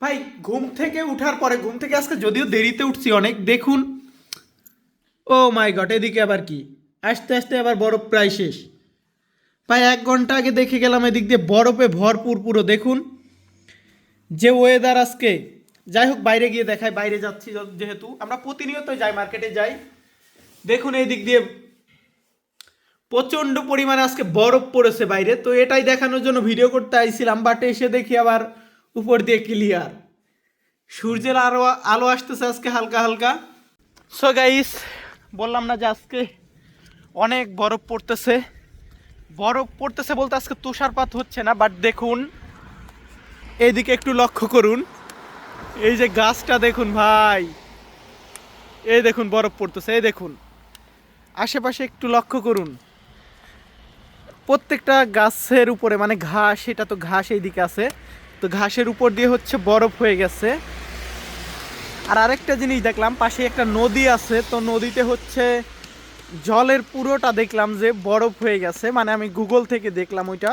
ভাই, ঘুম থেকে উঠার পরে, ঘুম থেকে আজকে যদিও দেরিতে উঠছি অনেক, দেখুন। ও মাই গড, এদিকে আবার কি? আস্তে আস্তে আবার বরফ প্রায় শেষ। ভাই, এক ঘণ্টা আগে দেখে গেলাম এদিক দিয়ে বরফে ভরপুর পুরো, দেখুন। যে ওয়েদার আজকে। যাই হোক, বাইরে গিয়ে দেখায় বাইরে যাচ্ছি যেহেতু। আমরা প্রতিনিয়ত যাই মার্কেটে যাই। দেখুন এই দিক দিয়ে প্রচণ্ড পরিমাণে আজকে বরফ পড়েছে বাইরে। তো এটাই দেখানোর জন্য ভিডিও করতে আইছিলাম বাট এসে দেখি আবার উপর দিয়ে ক্লিয়ার সূর্যের আলো আলো আসতেছে আজকে হালকা হালকা। সো গাইস বললাম না যে আজকে অনেক বরফ পড়তেছে। বরফ পড়তেছে বলতে আজকে তুষারপাত হচ্ছে না বাট দেখুন এইদিকে একটু লক্ষ্য করুন। এই যে গাছটা দেখুন ভাই, এই দেখুন বরফ পড়তেছে, এই দেখুন। আশেপাশে একটু লক্ষ্য করুন। প্রত্যেকটা গাছের উপরে মানে ঘাস এটা তো ঘাস এইদিকে আছে। তো ঘাসের উপর দিয়ে হচ্ছে বরফ হয়ে গেছে। আর আরেকটা জিনিস দেখলাম, পাশে একটা নদী আছে, তো নদীতে হচ্ছে জলের পুরোটা দেখলাম যে বরফ হয়ে গেছে মানে আমি গুগল থেকে দেখলাম ওইটা।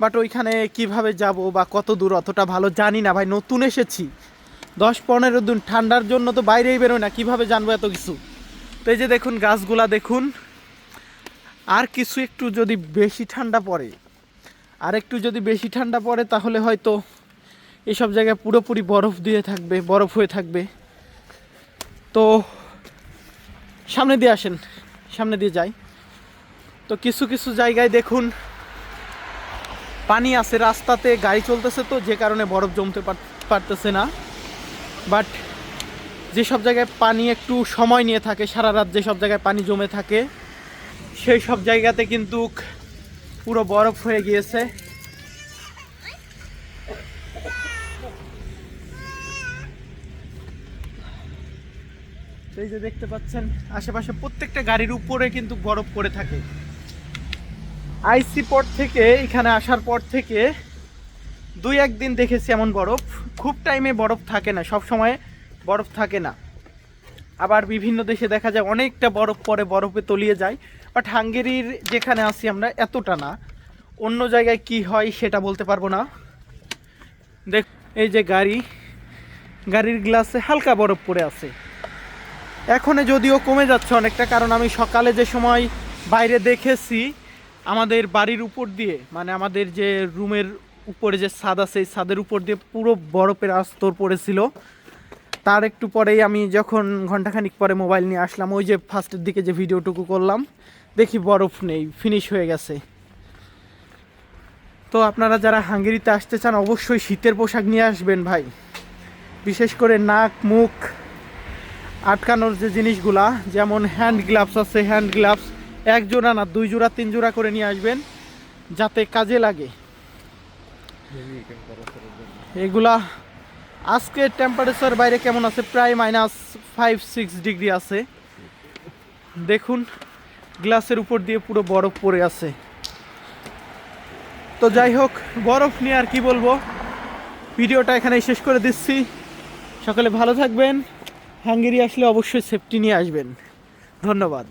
বাট ওইখানে কীভাবে যাব বা কত দূর, অতটা ভালো জানি না ভাই, নতুন এসেছি। দশ পনেরো দিন, ঠান্ডার জন্য তো বাইরেই বেরোয় না, কীভাবে জানব এত কিছু? তো এই যে দেখুন, গাছগুলা দেখুন। আর কিছু একটু যদি বেশি ঠান্ডা পড়ে আর একটু যদি বেশি ঠান্ডা পড়ে, তাহলে হয়তো এসব জায়গায় পুরোপুরি বরফ দিয়ে থাকবে, বরফ হয়ে থাকবে। তো সামনে দিয়ে আসেন, সামনে দিয়ে যাই। তো কিছু কিছু জায়গায় দেখুন, পানি আছে, রাস্তাতে গাড়ি চলতেছে তো, যে কারণে বরফ জমতে পার- পারতেছে না। বাট যেসব জায়গায় পানি একটু সময় নিয়ে থাকে, সারা রাত যেসব জায়গায় পানি জমে থাকে সেই সব জায়গাতে কিন্তু পুরো বরফ হয়ে গিয়েছে। এই যে দেখতে পাচ্ছেন, আশেপাশে প্রত্যেকটা গাড়ির উপরে কিন্তু বরফ পড়ে থাকে। আইসি পর থেকে, এখানে আসার পর থেকে দুই একদিন দেখেছি এমন বরফ। খুব টাইমে বরফ থাকে না, সব সময় বরফ থাকে না। আবার বিভিন্ন দেশে দেখা যায় অনেকটা বরফ পরে বরফে তলিয়ে যায়। বাট হাঙ্গেরির যেখানে আছি আমরা, এতটা না। অন্য জায়গায় কি হয় সেটা বলতে পারব না। দেখ, এই যে গাড়ি, গাড়ির গ্লাসে হালকা বরফ পড়ে আছে। এখনে যদিও কমে যাচ্ছে অনেকটা, কারণ আমি সকালে যে সময় বাইরে দেখেছি, আমাদের বাড়ির উপর দিয়ে মানে আমাদের যে রুমের উপরে যে ছাদ আছে, এই ছাদের উপর দিয়ে পুরো বরফের আস্তর পড়েছিল। তার একটু পরেই আমি যখন ঘন্টাখানিক পরে মোবাইল নিয়ে আসলাম ওই যে ফার্স্টের দিকে যে ভিডিওটুকু করলাম দেখি বরফ নেই ফিনিশ হয়ে গেছে। তো আপনারা যারা হাঙ্গেরিতে আসতে চান অবশ্যই শীতের পোশাক নিয়ে আসবেন ভাই। বিশেষ করে নাক মুখ আটকানোর যে জিনিসগুলা যেমন হ্যান্ড গ্লাভস আছে হ্যান্ড গ্লাভস এক জোড়া না দুই জোড়া তিন জোড়া করে নিয়ে আসবেন যাতে কাজে লাগে। এগুলা আজকে টেম্পারেচার বাইরে কেমন আছে? প্রায় মাইনাস ফাইভ সিক্স ডিগ্রি আছে। দেখুন গ্লাসের উপর দিয়ে পুরো বরফ পড়ে আছে। তো যাই হোক, বরফ নিয়ে আর কি বলব? ভিডিওটা এখানে শেষ করে দিচ্ছি। সকলে ভালো থাকবেন। হাঙ্গেরি আসলে অবশ্যই সেফটি নিয়ে আসবেন। ধন্যবাদ।